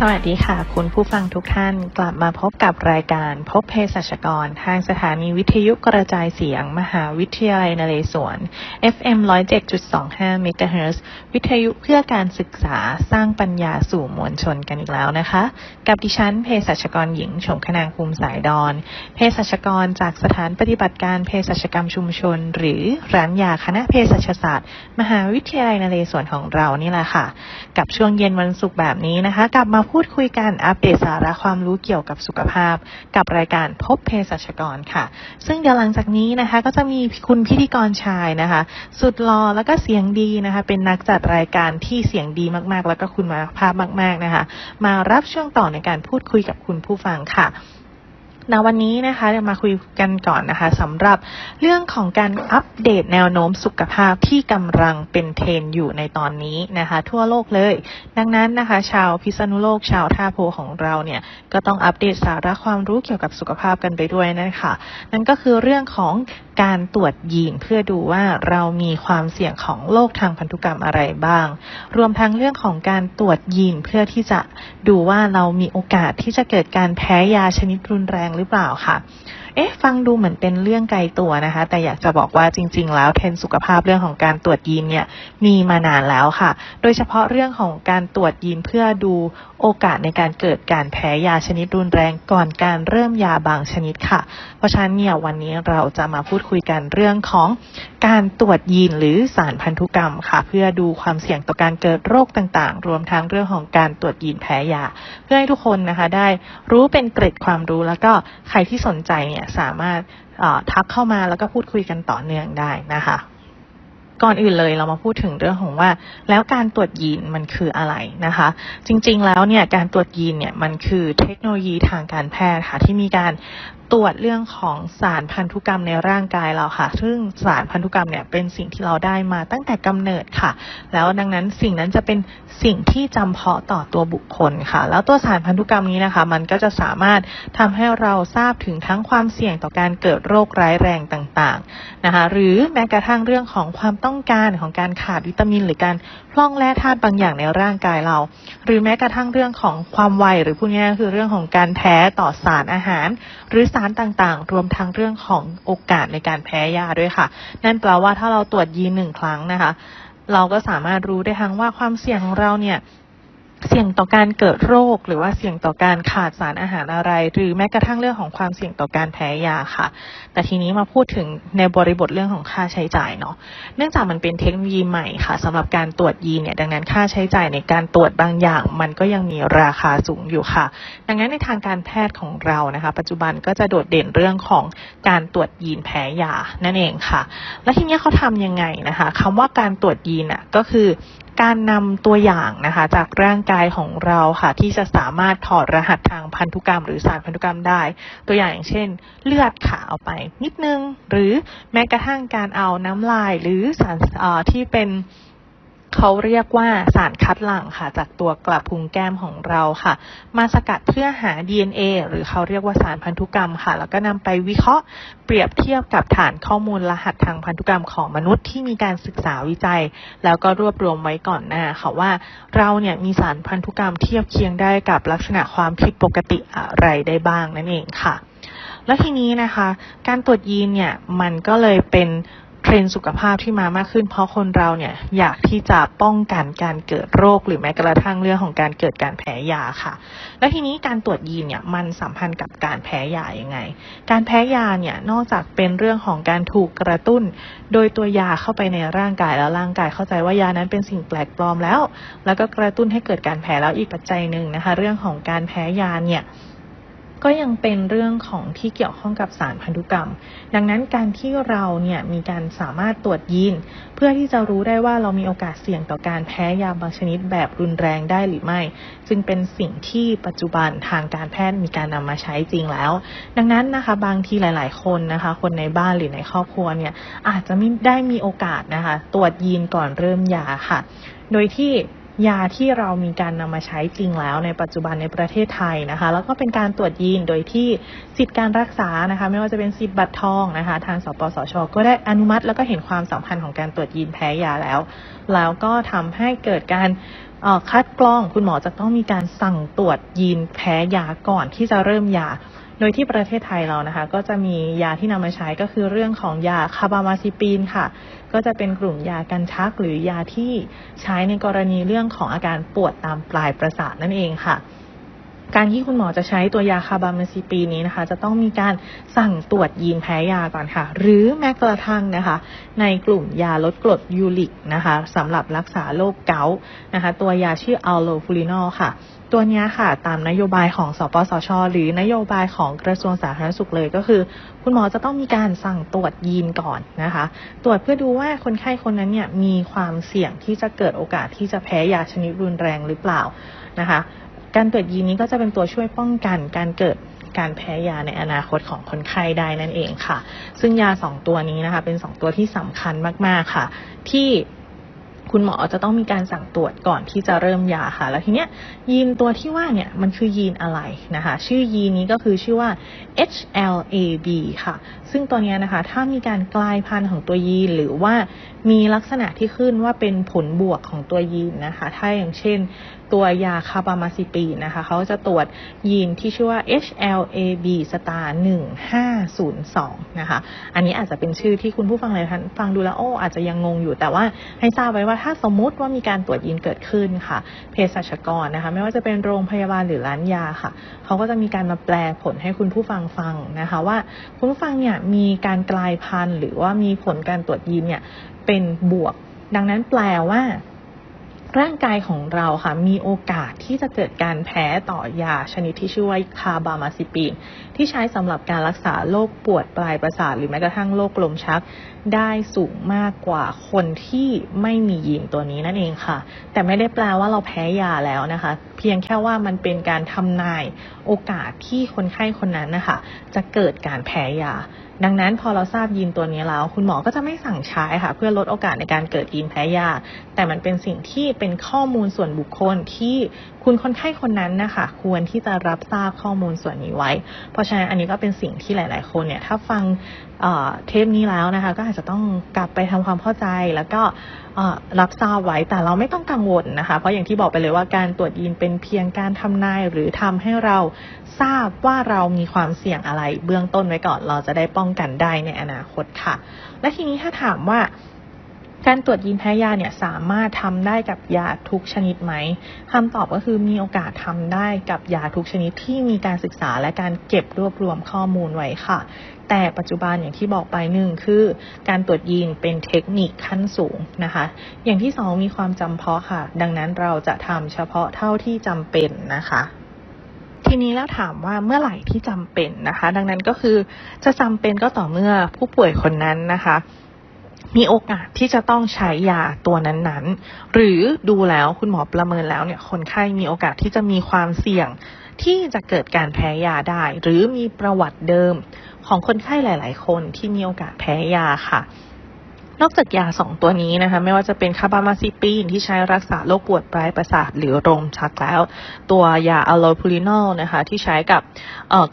สวัสดีค่ะ คุณผู้ฟังทุกท่านกลับมาพบกับรายการพบเภสัชกร ทางสถานีวิทยุกระจายเสียง มหาวิทยาลัยนเรศวร FM 107.25 MHz วิทยุเพื่อการศึกษาสร้างปัญญาสู่มวลชนกันอีกแล้วนะคะ กับดิฉันเภสัชกรหญิงชมคนางภูมิสายดอนเภสัชกรจากสถานปฏิบัติการเภสัชกรรมชุมชน หรือร้านยาคณะเภสัชศาสตร์ มหาวิทยาลัยนเรศวรของเรานี่แหละค่ะ กับช่วงเย็นวันศุกร์แบบนี้นะคะกลับมาพูดคุยกันอัปเดตสาระความรู้เกี่ยวกับสุขภาพ กับรายการพบเภสัชกรค่ะ ซึ่งเดี๋ยวหลังจากนี้นะคะ ก็จะมีคุณพิธีกรชายนะคะ สุดหล่อแล้วก็เสียงดีนะคะ เป็นนักจัดรายการที่เสียงดีมากๆ แล้วก็คุณภาพมาก ๆนะคะ มารับช่วงต่อในการพูดคุยกับคุณผู้ฟังค่ะ ณวันนี้นะคะจะมาคุยกันก่อนนะคะสำหรับเรื่องของการอัปเดตแนวโน้มสุขภาพที่กำลังเป็นเทรนอยู่ในตอนนี้นะคะ ทั่วโลกเลย ดังนั้นนะคะ ชาวพิษณุโลกชาวท่าโพของเราเนี่ยก็ต้องอัปเดตสาระความรู้เกี่ยวกับสุขภาพกันไปด้วยนะคะ นั่นก็คือเรื่องของ การตรวจยีนเพื่อดูว่าเรามีความเสี่ยงของโรคทางพันธุกรรมอะไรบ้าง รวมทั้งเรื่องของการตรวจยีนเพื่อที่จะดูว่าเรามีโอกาสที่จะเกิดการแพ้ยาชนิดรุนแรงหรือเปล่าค่ะ เอ๊ะ ฟังดูเหมือนเป็นเรื่องไกลตัวนะคะ แต่อยากจะบอกว่าจริง ๆ แล้วเทรนสุขภาพเรื่องของการตรวจยีนเนี่ยมีมานานแล้วค่ะ โดยเฉพาะเรื่องของการตรวจยีนเพื่อดูโอกาสในการเกิดการแพ้ยาชนิดรุนแรงก่อนการเริ่มยาบางชนิดค่ะ เพราะฉะนั้นเนี่ยวันนี้เราจะมาพูดคุยกันเรื่องของการตรวจยีนหรือสารพันธุกรรมค่ะ เพื่อดูความเสี่ยงต่อการเกิดโรคต่างๆ รวมทั้งเรื่องของการตรวจยีนแพ้ยา เพื่อให้ทุกคนนะคะได้รู้เป็นเกร็ดความรู้แล้วก็ใครที่สนใจเนี่ยสามารถทักเข้ามาแล้วก็พูดคุยกันต่อเนื่องได้นะคะก่อนอื่นเลยเรามาพูดถึงเรื่องของว่า แล้วการตรวจยีนมันคืออะไรนะคะ จริงๆแล้วเนี่ยการตรวจยีนเนี่ยมันคือเทคโนโลยีทางการแพทย์ค่ะที่มีการตรวจเรื่องของสารพันธุกรรมในร่างกายเราค่ะ ซึ่งสารพันธุกรรมเนี่ยเป็นสิ่งที่เราได้มาตั้งแต่กำเนิดค่ะ แล้วดังนั้นสิ่งนั้นจะเป็นสิ่งที่จำเพาะต่อตัวบุคคลค่ะ แล้วตัวสารพันธุกรรมนี้นะคะ มันก็จะสามารถทำให้เราทราบถึงทั้งความเสี่ยงต่อการเกิดโรคร้ายแรงต่างๆนะคะ หรือแม้กระทั่งเรื่องของความต้องการของการขาดวิตามิน หรือการ พร่องแร่ธาตุบางอย่างในร่างกายเรา หรือแม้กระทั่งเรื่องของความไวหรือพูดง่ายๆคือเรื่องของการแพ้ต่อสารอาหาร หรือสารต่างๆ รวมทั้งเรื่องของโอกาสในการแพ้ยาด้วยค่ะ นั่นแปลว่าถ้าเราตรวจยีนหนึ่งครั้งนะคะ เราก็สามารถรู้ได้ทั้งว่าความเสี่ยงของเราเนี่ย เสี่ยงต่อการเกิดโรค หรือว่าเสี่ยงต่อการขาดสารอาหารอะไร หรือแม้กระทั่งเรื่องของความเสี่ยงต่อการแพ้ยาค่ะ แต่ทีนี้มาพูดถึงในบริบทเรื่องของค่าใช้จ่ายเนาะเนื่องจากมันเป็นเทคโนโลยีใหม่ค่ะสำหรับการตรวจยีนเนี่ยดังนั้นค่าใช้จ่ายในการตรวจบางอย่าง มันก็ยังมีราคาสูงอยู่ค่ะ ดังนั้นในทางการแพทย์ของเรานะคะ ปัจจุบันก็จะโดดเด่นเรื่องของการตรวจยีนแพ้ยานั่นเองค่ะ และทีนี้เขาทํำยังไงนะคะคำว่าการตรวจยีนอะก็คือ การนำตัวอย่างนะคะ จากร่างกายของเราค่ะ ที่จะสามารถถอดรหัสทางพันธุกรรม หรือสารพันธุกรรมได้ ตัวอย่างอย่างเช่น เลือดขาเอาไปนิดนึง หรือแม้กระทั่งการเอาน้ำลายหรือสารที่เป็น เขาเรียกว่าสารคัดหลั่งค่ะจากตัวกระพุ้งแก้มของเราค่ะ มาสกัดเพื่อหา DNA หรือเขาเรียกว่าสารพันธุกรรมค่ะ แล้วก็นำไปวิเคราะห์เปรียบเทียบกับฐานข้อมูลรหัสทางพันธุกรรมของมนุษย์ที่มีการศึกษาวิจัย แล้วก็รวบรวมไว้ก่อนหน้าค่ะว่าเราเนี่ยมีสารพันธุกรรมเทียบเคียงได้กับลักษณะความผิดปกติอะไรได้บ้างนั่นเองค่ะ และทีนี้นะคะ การตรวจยีนเนี่ยมันก็เลยเป็น เทรนสุขภาพที่มามากขึ้น เพราะคนเราเนี่ยอยากที่จะป้องกันการเกิดโรค หรือแม้กระทั่งเรื่องของการเกิดการแพ้ยาค่ะ แล้วทีนี้การตรวจยีนเนี่ยมันสัมพันธ์กับการแพ้ยายังไง การแพ้ยาเนี่ยนอกจากเป็นเรื่องของการถูกกระตุ้น โดยตัวยาเข้าไปในร่างกายแล้วร่างกายเข้าใจว่ายานั้นเป็นสิ่งแปลกปลอมแล้ว แล้วก็กระตุ้นให้เกิดการแพ้แล้วอีกปัจจัยหนึ่งนะคะ เรื่องของการแพ้ยาเนี่ย ก็ยังเป็นเรื่องของที่เกี่ยวข้องกับสารพันธุกรรม ดังนั้นการที่เราเนี่ยมีการสามารถตรวจยีน เพื่อที่จะรู้ได้ว่าเรามีโอกาสเสี่ยงต่อการแพ้ยาบางชนิดแบบรุนแรงได้หรือไม่ จึงเป็นสิ่งที่ปัจจุบันทางการแพทย์มีการนำมาใช้จริงแล้ว ดังนั้นนะคะบางทีหลาย ๆ คนนะคะ คนในบ้านหรือในครอบครัวเนี่ยอาจจะไม่ได้มีโอกาสนะคะ ตรวจยีนก่อนเริ่มยาค่ะ โดยที่ ยาที่เรามีการนำมาใช้จริงแล้วในปัจจุบันในประเทศไทยนะคะ แล้วก็เป็นการตรวจยีนโดยที่สิทธิการรักษานะคะ ไม่ว่าจะเป็นสิทธิบัตรทองนะคะ ทางสปสช ก็ได้อนุมัติ แล้วก็เห็นความสำคัญของการตรวจยีนแพ้ยาแล้ว แล้วก็ทำให้เกิดการคัดกรองคุณหมอจะต้องมีการสั่งตรวจยีนแพ้ยาก่อนที่จะเริ่มยา โดยที่ประเทศไทยเรานะคะ ก็จะมียาที่นำมาใช้ก็คือเรื่องของยาคาบามาซิปีนค่ะ ก็จะเป็นกลุ่มยากันชักหรือยาที่ใช้ในกรณีเรื่องของอาการปวดตามปลายประสาทนั่นเองค่ะ การที่คุณหมอจะใช้ตัวยาคาบามซิปีนี้นะคะ จะต้องมีการสั่งตรวจยีนแพ้ยาก่อนค่ะ หรือแม้กระทั่งนะคะ ในกลุ่มยาลดกรดยูริกนะคะสำหรับรักษาโรคเกาต์นะคะ ตัวยาชื่ออัลโลฟูลินอลค่ะ ตัวนี้ค่ะ ตามนโยบายของสปสช หรือนโยบายของกระทรวงสาธารณสุขเลยก็คือ คุณหมอจะต้องมีการสั่งตรวจยีนก่อนนะคะ ตรวจเพื่อดูว่าคนไข้คนนั้นเนี่ยมีความเสี่ยงที่จะเกิดโอกาสที่จะแพ้ยาชนิดรุนแรงหรือเปล่านะคะ การตรวจยีนนี้ก็จะเป็นตัวช่วยป้องกันการเกิดการแพ้ยาในอนาคตของคนไข้ได้นั่นเองค่ะ ซึ่งยาสองตัวนี้นะคะ เป็นสองตัวที่สำคัญมาก ๆ ค่ะ ที่คุณหมอจะต้องมีการสั่งตรวจก่อนที่จะเริ่มยาค่ะ แล้วทีเนี้ยยีนตัวที่ว่าเนี่ยมันคือยีนอะไรนะคะ ชื่อยีนนี้ก็คือชื่อว่า HLA-B ค่ะซึ่งตัวนี้นะคะ ถ้ามีการกลายพันธุ์ของตัวยีน หรือว่ามีลักษณะที่ขึ้นว่าเป็นผลบวกของตัวยีนนะคะ ถ้าอย่างเช่น ตัวยาคาบามาซิปีนนะคะ เขาจะตรวจยีนที่ชื่อว่า HLA-B สตาร์1502 นะคะ อันนี้อาจจะเป็นชื่อที่คุณผู้ฟังหลายท่านฟังดูแล้วโอ้อาจจะยังงงอยู่ แต่ว่าให้ทราบไว้ว่าถ้าสมมุติว่ามีการตรวจยีนเกิดขึ้นค่ะ เภสัชกรนะคะ ไม่ว่าจะเป็นโรงพยาบาลหรือร้านยาค่ะ เขาก็จะมีการมาแปลผลให้คุณผู้ฟังฟังนะคะ ว่าคุณผู้ฟังเนี่ยมีการกลายพันธุ์ หรือว่ามีผลการตรวจยีนเนี่ยเป็นบวก ดังนั้นแปลว่า ร่างกายของเราค่ะ มีโอกาสที่จะเกิดการแพ้ต่อยาชนิดที่ชื่อว่าคาบามาซิปีน ที่ใช้สำหรับการรักษาโรคปวดปลายประสาท หรือแม้กระทั่งโรคลมชัก ได้สูงมากกว่าคนที่ไม่มียีนตัวนี้นั่นเองค่ะ แต่ไม่ได้แปลว่าเราแพ้ยาแล้วนะคะ เพียงแค่ว่ามันเป็นการทำนายโอกาสที่คนไข้คนนั้นนะคะ จะเกิดการแพ้ยา ดังนั้นพอเราทราบยีนตัวนี้แล้ว คุณหมอก็จะไม่สั่งใช้ค่ะ เพื่อลดโอกาสในการเกิดยีนแพ้ยา แต่มันเป็นสิ่งที่เป็นข้อมูลส่วนบุคคลที่ คุณคนไข้คนนั้นนะคะควรที่จะรับทราบข้อมูลส่วนนี้ไว้ เพราะฉะนั้นอันนี้ก็เป็นสิ่งที่หลาย ๆ คนเนี่ยถ้าฟังเทปนี้แล้วนะคะ ก็อาจจะต้องกลับไปทำความเข้าใจแล้วก็รับทราบไว้แต่เราไม่ต้องกังวลนะคะ เพราะอย่างที่บอกไปเลยว่าการตรวจยีนเป็นเพียงการทำนายหรือทำให้เราทราบว่าเรามีความเสี่ยงอะไร เบื้องต้นไว้ก่อนเราจะได้ป้องกันได้ในอนาคตค่ะ และทีนี้ถ้าถามว่า การตรวจยีนแพ้ยาเนี่ยสามารถทำได้กับยาทุกชนิดไหมคำตอบก็คือมีโอกาสทำได้กับยาทุกชนิดที่มีการศึกษาและการเก็บรวบรวมข้อมูลไว้ค่ะ แต่ปัจจุบันอย่างที่บอกไปหนึ่งคือ การตรวจยีนเป็นเทคนิคขั้นสูงนะคะ อย่างที่สองมีความจำเพาะค่ะ ดังนั้นเราจะทำเฉพาะเท่าที่จำเป็นนะคะทีนี้แล้วถามว่าเมื่อไหร่ที่จำเป็นนะคะ ดังนั้นก็คือจะจำเป็นก็ต่อเมื่อผู้ป่วยคนนั้นนะคะ มีโอกาสที่จะต้องใช้ยาตัวนั้นๆ หรือดูแล้วคุณหมอประเมินแล้วเนี่ยคนไข้มีโอกาสที่จะมีความเสี่ยงที่จะเกิดการแพ้ยาได้ หรือมีประวัติเดิมของคนไข้หลาย ๆ คนที่มีโอกาสแพ้ยาค่ะ นอกจากยาสองตัวนี้นะคะไม่ว่าจะเป็นคาบามาซิปีนที่ใช้รักษาโรคปวดปลายประสาทหรือลมชักแล้ว ตัวยาอะโลพูลินอลนะคะที่ใช้กับ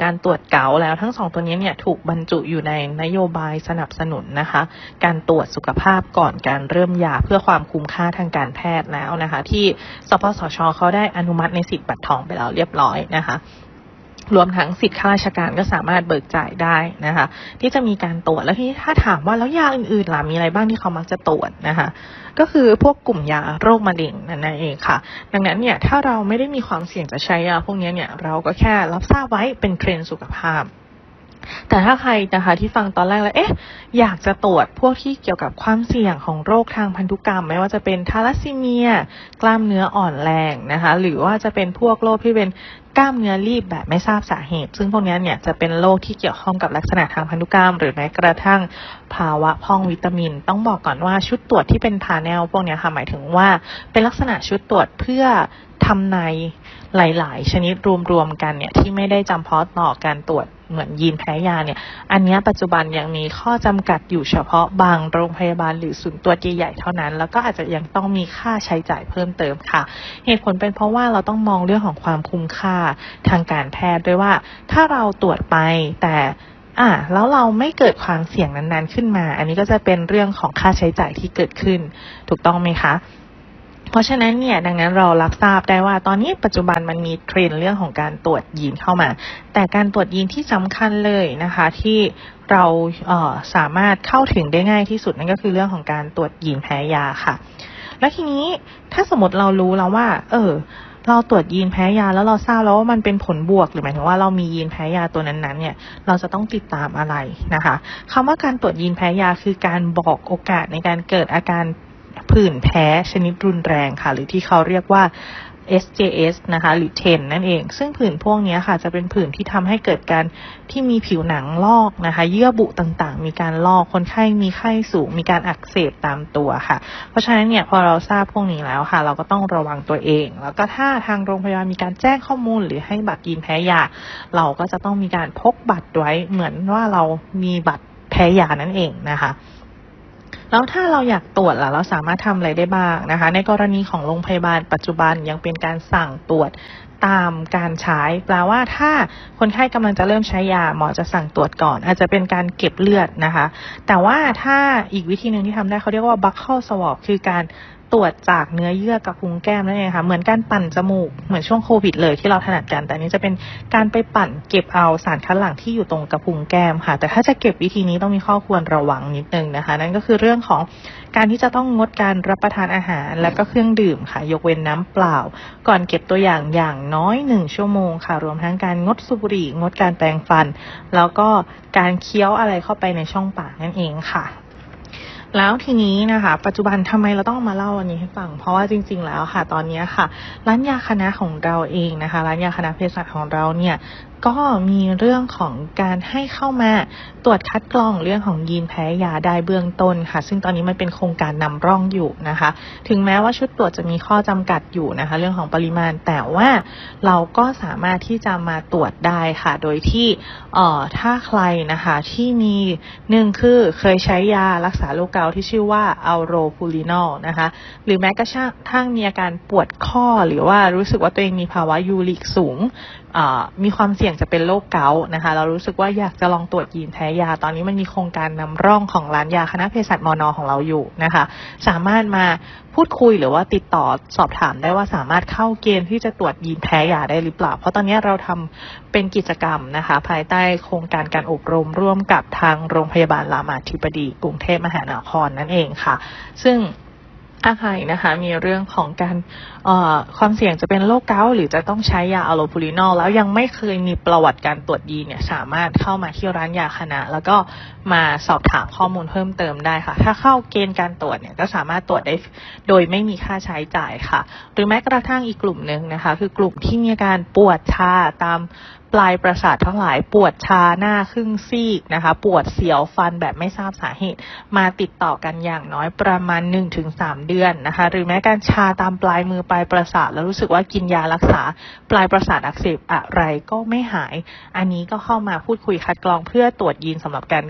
การตรวจเกาแล้วทั้งสองตัวนี้เนี่ยถูกบรรจุอยู่ในนโยบายสนับสนุนนะคะการตรวจสุขภาพก่อนการเริ่มยาเพื่อความคุ้มค่าทางการแพทย์แล้วนะคะที่สปสชเขาได้อนุมัติในสิทธิ์บัตรทองไปแล้วเรียบร้อยนะคะ รวมทั้งสิทธิข้าราชการก็สามารถเบิกจ่ายได้นะคะ ที่จะมีการตรวจแล้วที่ถ้าถามว่าแล้วยาอื่นๆล่ะมีอะไรบ้างที่เขามักจะตรวจนะคะ ก็คือพวกกลุ่มยาโรคมะเร็งนั่นเองค่ะ ดังนั้นเนี่ยถ้าเราไม่ได้มีความเสี่ยงจะใช้ยาพวกนี้เนี่ยเราก็แค่รับทราบไว้เป็นเทรนด์สุขภาพ แต่ถ้าใครนะคะที่ฟังตอนแรกแล้ว เอ๊ะ อยากจะตรวจพวกที่เกี่ยวกับความเสี่ยงของโรคทางพันธุกรรม ไม่ว่าจะเป็นทาลัสซีเมีย กล้ามเนื้ออ่อนแรงนะคะ หรือว่าจะเป็นพวกโรคที่เป็นกล้ามเนื้อรีบแบบไม่ทราบสาเหตุ ซึ่งพวกนี้เนี่ยจะเป็นโรคที่เกี่ยวข้องกับลักษณะทางพันธุกรรม หรือแม้กระทั่งภาวะพองวิตามิน ต้องบอกก่อนว่าชุดตรวจที่เป็นพาแนลพวกนี้ค่ะหมายถึงว่า เป็นลักษณะชุดตรวจเพื่อทำในหลาย ๆ ชนิดรวม ๆ กันเนี่ยที่ไม่ได้จำเพาะต่อการตรวจ เหมือนยีนแพ้ยาเนี่ย อันนี้ปัจจุบันยังมีข้อจำกัดอยู่เฉพาะบางโรงพยาบาลหรือศูนย์ตรวจใหญ่ๆเท่านั้น แล้วก็อาจจะยังต้องมีค่าใช้จ่ายเพิ่มเติมค่ะ เหตุผลเป็นเพราะว่าเราต้องมองเรื่องของความคุ้มค่าทางการแพทย์ด้วยว่า ถ้าเราตรวจไปแต่อ่าแล้วเราไม่เกิดความเสี่ยงนั้นๆขึ้นมา อันนี้ก็จะเป็นเรื่องของค่าใช้จ่ายที่เกิดขึ้น ถูกต้องไหมคะ เพราะฉะนั้นเนี่ยดังนั้นเรารับทราบได้ว่าตอนนี้ปัจจุบันมันมีเทรนเรื่องของการตรวจยีนเข้ามา แต่การตรวจยีนที่สำคัญเลยนะคะที่เราเสามารถเข้าถึงได้ง่ายที่สุดนั่นก็คือเรื่องของการตรวจยีนแพ้ยาค่ะ แล้วทีนี้ถ้าสมมติเรารู้แล้วว่า เออเราตรวจยีนแพ้ยาแล้วเราทราบแล้วว่ามันเป็นผลบวกหรือหมายถึงว่าเรามียีนแพ้ยาตัวนั้นๆ เนี่ย เราจะต้องติดตามอะไรนะคะคำว่าการตรวจยีนแพ้ยาคือการบอกโอกาสในการเกิดอาการ ผื่นแพ้ชนิดรุนแรงค่ะ หรือที่เขาเรียกว่า SJS นะคะ หรือ TEN นั่นเอง ซึ่งผื่นพวกนี้ค่ะ จะเป็นผื่นที่ทำให้เกิดการที่มีผิวหนังลอกนะคะ เยื่อบุต่างๆ มีการลอกคนไข้มีไข้สูง มีการอักเสบตามตัวค่ะ เพราะฉะนั้นเนี่ยพอเราทราบพวกนี้แล้วค่ะ เราก็ต้องระวังตัวเอง แล้วก็ถ้าทางโรงพยาบาลมีการแจ้งข้อมูล หรือให้บัตรยีนแพ้ยา เราก็จะต้องมีการพกบัตรไว้เหมือนว่าเรามีบัตรแพ้ยานั่นเองนะคะ แล้วถ้าเราอยากตรวจล่ะเราสามารถทำอะไรได้บ้างนะคะ ในกรณีของโรงพยาบาลปัจจุบันยังเป็นการสั่งตรวจตามการใช้แปลว่าถ้าคนไข้กำลังจะเริ่มใช้ยาหมอจะสั่งตรวจก่อน อาจจะเป็นการเก็บเลือดนะคะ แต่ว่าถ้าอีกวิธีหนึ่งที่ทำได้เขาเรียกว่าบัคเคิลสวอปคือการ ตรวจจากเนื้อเยื่อกับพุงแก้มนั่นเองค่ะ เหมือนการปั่นจมูก เหมือนช่วงโควิดเลยที่เราถนัดกัน แต่นนี้จะเป็นการไปปั่นเก็บเอาสารคัดหลั่งที่อยู่ตรงกระพุ้งแก้มค่ะ แต่ถ้าจะเก็บวิธีนี้ต้องมีข้อควรระวังนิดนึงนะคะ นั่นก็คือเรื่องของการที่จะต้องงดการรับประทานอาหารและก็เครื่องดื่มค่ะ ยกเว้นน้ำเปล่า ก่อนเก็บตัวอย่างอย่างน้อยหนึ่งชั่วโมงค่ะ รวมทั้งการงดสูบบุหรี่งดการแปรงฟัน แล้วก็การเคี้ยวอะไรเข้าไปในช่องปากนั่นเองค่ะ แล้วทีนี้นะคะ ปัจจุบันทำไมเราต้องมาเล่าอันนี้ให้ฟัง เพราะว่าจริง ๆ แล้วค่ะ ตอนนี้ค่ะ ร้านยาคณะของเราเองนะคะ ร้านยาคณะเภสัชของเราเนี่ย ก็มีเรื่องของการให้เข้ามาตรวจคัดกรองเรื่องของยีนแพ้ยาได้เบื้องต้นค่ะ ซึ่งตอนนี้มันเป็นโครงการนำร่องอยู่นะคะ ถึงแม้ว่าชุดตรวจจะมีข้อจำกัดอยู่นะคะ เรื่องของปริมาณแต่ว่าเราก็สามารถที่จะมาตรวจได้ค่ะ โดยที่เอ่อถ้าใครนะคะที่มีหนึ่งคือเคยใช้ยารักษาโรคเกาต์ที่ชื่อว่าอัลโรพูลินอลนะคะหรือแม้กระทั่งมีอาการปวดข้อหรือว่ารู้สึกว่าตัวเองมีภาวะยูริกสูง มีความเสี่ยงจะเป็นโรคเกาต์นะคะ เรารู้สึกว่าอยากจะลองตรวจยีนแพ้ยา ตอนนี้มันมีโครงการนำร่องของร้านยาคณะเภสัชมอนอของเราอยู่นะคะ สามารถมาพูดคุยหรือว่าติดต่อสอบถามได้ว่าสามารถเข้าเกณฑ์ที่จะตรวจยีนแพ้ยาได้หรือเปล่า เพราะตอนนี้เราทำเป็นกิจกรรมนะคะ ภายใต้โครงการการอบรมร่วมกับทางโรงพยาบาลรามาธิบดีกรุงเทพมหานครนั่นเองค่ะ ซึ่ง ถ้าใครนะคะมีเรื่องของการความเสี่ยงจะเป็นโรคเกาต์หรือจะต้องใช้ยาอะโลพูลินอลแล้วยังไม่เคยมีประวัติการตรวจยีเนี่ยสามารถเข้ามาที่ร้านยาคณะ แล้วก็มาสอบถามข้อมูลเพิ่มเติมได้ค่ะ ถ้าเข้าเกณฑ์การตรวจเนี่ยก็สามารถตรวจได้โดยไม่มีค่าใช้จ่ายค่ะ หรือแม้กระทั่งอีกกลุ่มหนึ่งนะคะ คือกลุ่มที่มีอาการปวดชาตาม ปลายประสาททั้งหลายปวดชาหน้าครึ่งซีกนะคะ ปวดเสียวฟันแบบไม่ทราบสาเหตุ มาติดต่อกันอย่างน้อยประมาณ 1-3 เดือนนะคะ หรือแม้การชาตามปลายมือปลายประสาท แล้วรู้สึกว่ากินยารักษา ปลายประสาทอักเสบอะไรก็ไม่หาย อันนี้ก็เข้ามาพูดคุยคัดกรองเพื่อตรวจยีนสำหรับการ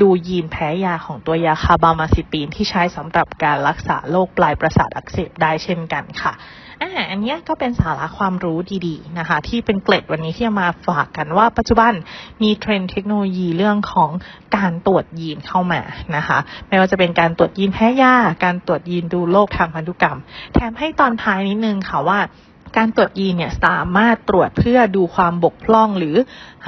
ดูยีนแพ้ยาของตัวยาคาบามาซิปีนที่ใช้สำหรับการรักษาโรคปลายประสาทอักเสบได้เช่นกันค่ะ อ่าอันนี้ก็เป็นสาระความรู้ดีๆนะคะ ที่เป็นเกล็ดวันนี้ที่จะมาฝากกันว่าปัจจุบันมีเทรนด์เทคโนโลยีเรื่องของการตรวจยีนเข้ามานะคะ ไม่ว่าจะเป็นการตรวจยีนแพ้ยาการตรวจยีนดูโรคทางพันธุกรรม แถมให้ตอนท้ายนิดนึงค่ะว่า การตรวจยีนเนี่ยสามารถตรวจเพื่อดูความบกพร่องหรือ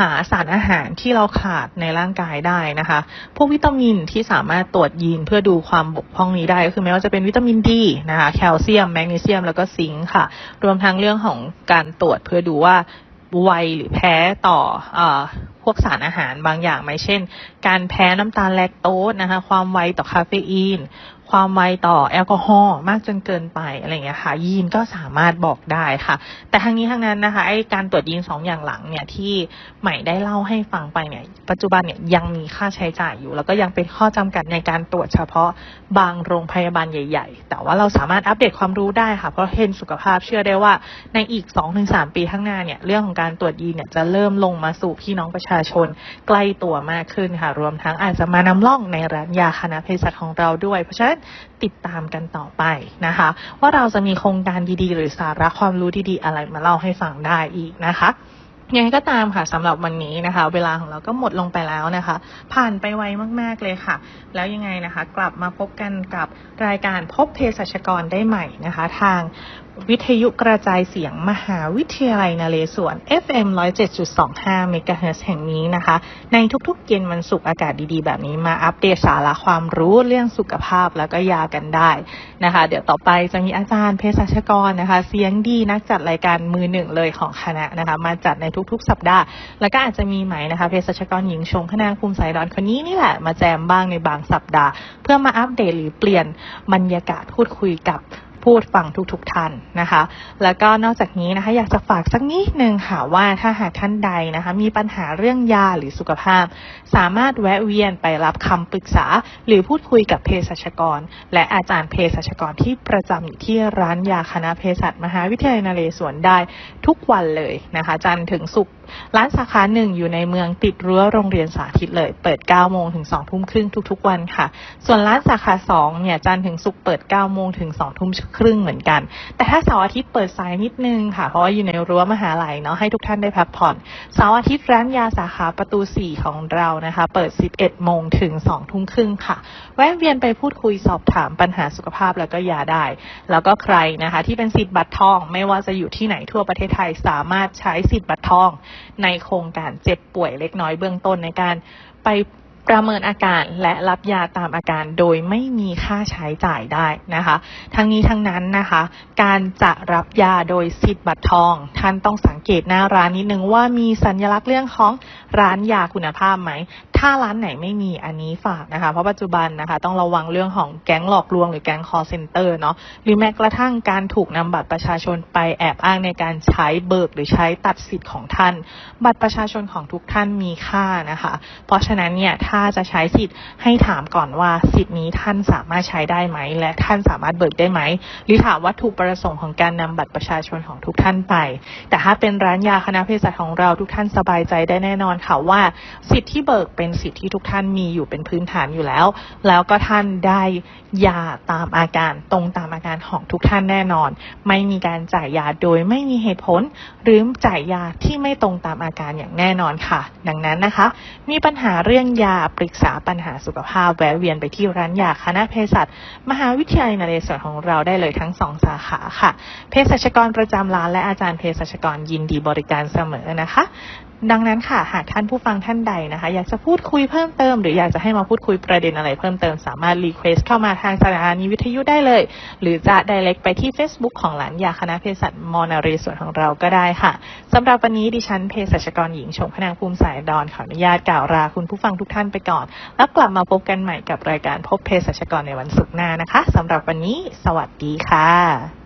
หาสารอาหารที่เราขาดในร่างกายได้นะคะ พวกวิตามินที่สามารถตรวจยีนเพื่อดูความบกพร่องนี้ได้ก็คือไม่ว่าจะเป็นวิตามินดีนะคะ แคลเซียม แมกนีเซียม แล้วก็ซิงค์ค่ะ รวมทั้งเรื่องของการตรวจเพื่อดูว่าไวหรือแพ้ต่ออพวกสารอาหารบางอย่างไหมเช่น การแพ้น้ำตาลแลคโตสนะคะ ความไวต่อคาเฟอีน ความไวต่อแอลกอฮอล์มากจนเกินไปอะไรเงี้ยค่ะ ยีนก็สามารถบอกได้ค่ะ แต่ทั้งนี้ทั้งนั้นนะคะไอการตรวจยีนสองอย่างหลังเนี่ยที่ใหม่ได้เล่าให้ฟังไปเนี่ย ปัจจุบันเนี่ยยังมีค่าใช้จ่ายอยู่ แล้วก็ยังเป็นข้อจำกัดในการตรวจเฉพาะบางโรงพยาบาลใหญ่ ๆ แต่ว่าเราสามารถอัปเดตความรู้ได้ค่ะ เพราะเห็นสุขภาพเชื่อได้ว่าในอีก 2-3 ปีข้างหน้าเนี่ยเรื่องของการตรวจยีนเนี่ยจะเริ่มลงมาสู่พี่น้องประชาชนใกล้ตัวมากขึ้นค่ะ รวมทั้งอาจจะมานำล่องในร้านยาคณะเภสัชของเราด้วย เพราะฉะนั้นติดตามกันต่อไปนะคะ ว่าเราจะมีโครงการดีๆ หรือสาระความรู้ดีๆ อะไรมาเล่าให้ฟังได้อีกนะคะยังไงก็ตามค่ะสำหรับวันนี้นะคะ เวลาของเราก็หมดลงไปแล้วนะคะ ผ่านไปไวมาก ๆ เลยค่ะ แล้วยังไงนะคะ กลับมาพบกันกับรายการพบเภสัชกรได้ใหม่นะคะ ทาง วิทยุกระจายเสียงมหาวิทยาลัยนเรศวร FM 107.25 MHz แห่งนี้นะคะ ในทุกๆเย็นวันศุกร์อากาศดีๆ แบบนี้มาอัปเดตสาระความรู้เรื่องสุขภาพแล้วก็ยากันได้นะคะ เดี๋ยวต่อไปจะมีอาจารย์เภสัชกรนะคะ เสียงดีนักจัดรายการมือหนึ่งเลยของคณะนะคะ มาจัดในทุกๆ สัปดาห์ แล้วก็อาจจะมีไหมนะคะเภสัชกรหญิงชมคณะภูมิสายดอนคนนี้นี่แหละมาแจมบ้างในบางสัปดาห์ เพื่อมาอัปเดตหรือเปลี่ยนบรรยากาศพูดคุยกับ พูดฟังทุกๆทท่านนะคะ แล้วก็นอกจากนี้นะคะอยากจะฝากสักนิดนึงค่ะว่าถ้าหากท่านใดนะคะมีปัญหาเรื่องยาหรือสุขภาพ สามารถแวะเวียนไปรับคำปรึกษา หรือพูดคุยกับเภสัชกร และอาจารย์เภสัชกรที่ประจำอยู่ที่ร้านยาคณะเภสัชมหาวิทยาลัยนเรศวรได้ทุกวันเลยนะคะ จันทร์ถึงศุกร์ ร้านสาขาหนึ่งอยู่ในเมืองติดรั้วโรงเรียนสาธิตเลย เปิด 9 โมงถึง 2 ทุ่มครึ่งทุก ๆ วันค่ะ ส่วนร้านสาขา 2 เนี่ยจันทร์ถึงศุกร์เปิด 9 โมงถึง 2 ทุ่มครึ่งเหมือนกัน แต่ถ้าเสาร์อาทิตย์เปิดสายนิดนึงค่ะ เพราะว่าอยู่ในรั้วมหาลัยเนาะให้ทุกท่านได้พักผ่อน เสาร์อาทิตย์ร้านยาสาขาประตู 4 ของเรานะคะ เปิด 11 โมงถึง 2 ทุ่มครึ่งค่ะ แวะเวียนไปพูดคุยสอบถามปัญหาสุขภาพแล้วก็ยาได้ แล้วก็ใครนะคะ ที่เป็นสิทธิ์บัตรทอง ไม่ว่าจะอยู่ที่ไหนทั่วประเทศไทยสามารถใช้สิทธิ์บัตรทองในโครงการเจ็บป่วยเล็กน้อยเบื้องต้นในการไปประเมินอาการและรับยาตามอาการโดยไม่มีค่าใช้จ่ายได้นะคะ ทั้งนี้ทั้งนั้นนะคะ การจะรับยาโดยสิทธิ์บัตรทอง ท่านต้องสังเกตหน้าร้านนิดนึงว่ามีสัญลักษณ์เรื่องของร้านยาคุณภาพไหม ถ้าร้านไหนไม่มีอันนี้ฝากนะคะ เพราะปัจจุบันนะคะ ต้องระวังเรื่องของแก๊งหลอกลวงหรือแก๊งคอร์เซนเตอร์เนาะหรือแม้กระทั่งการถูกนำบัตรประชาชนไปแอบอ้างในการใช้เบิกหรือใช้ตัดสิทธิ์ของท่าน บัตรประชาชนของทุกท่านมีค่านะคะ เพราะฉะนั้นเนี่ยถ้าจะใช้สิทธิ์ให้ถามก่อนว่าสิทธิ์นี้ท่านสามารถใช้ได้ไหม และท่านสามารถเบิกได้ไหม หรือถามวัตถุประสงค์ของการนำบัตรประชาชนของทุกท่านไป แต่ถ้าเป็นร้านยาคณะเภสัชของเราทุกท่านสบายใจได้แน่นอนค่ะว่า สิทธิ์ที่เบิกเป็นสิทธิ์ที่ทุกท่านมีอยู่เป็นพื้นฐานอยู่แล้ว แล้วก็ท่านได้ยาตามอาการตรงตามอาการของทุกท่านแน่นอน ไม่มีการจ่ายยาโดยไม่มีเหตุผล หรือจ่ายยาที่ไม่ตรงตามอาการอย่างแน่นอนค่ะ ดังนั้นนะคะ มีปัญหาเรื่องยาปรึกษาปัญหาสุขภาพแวะเวียนไปที่ร้านยาคณะเภสัชมหาวิทยาลัยนเรศวรของเราได้เลยทั้งสองสาขาค่ะเภสัชกรประจำร้านและอาจารย์เภสัชกรยินดีบริการเสมอนะคะ ดังนั้นค่ะหากท่านผู้ฟังท่านใดนะคะ อยากจะพูดคุยเพิ่มเติม หรืออยากจะให้มาพูดคุยประเด็นอะไรเพิ่มเติม สามารถรีเควสเข้ามาทางสถานีวิทยุได้เลย หรือจะ direct ไปที่ Facebook ของหลานยาคณะเภสัชมอนารีส่วนของเราก็ได้ค่ะสำหรับวันนี้ดิฉันเภสัชกรหญิงชมพนางภูมิสายดอนขออนุญาตกล่าวลาคุณผู้ฟังทุกท่านไปก่อน แล้วกลับมาพบกันใหม่กับรายการพบเภสัชกรในวันศุกร์หน้านะคะสำหรับวันนี้ สวัสดีค่ะ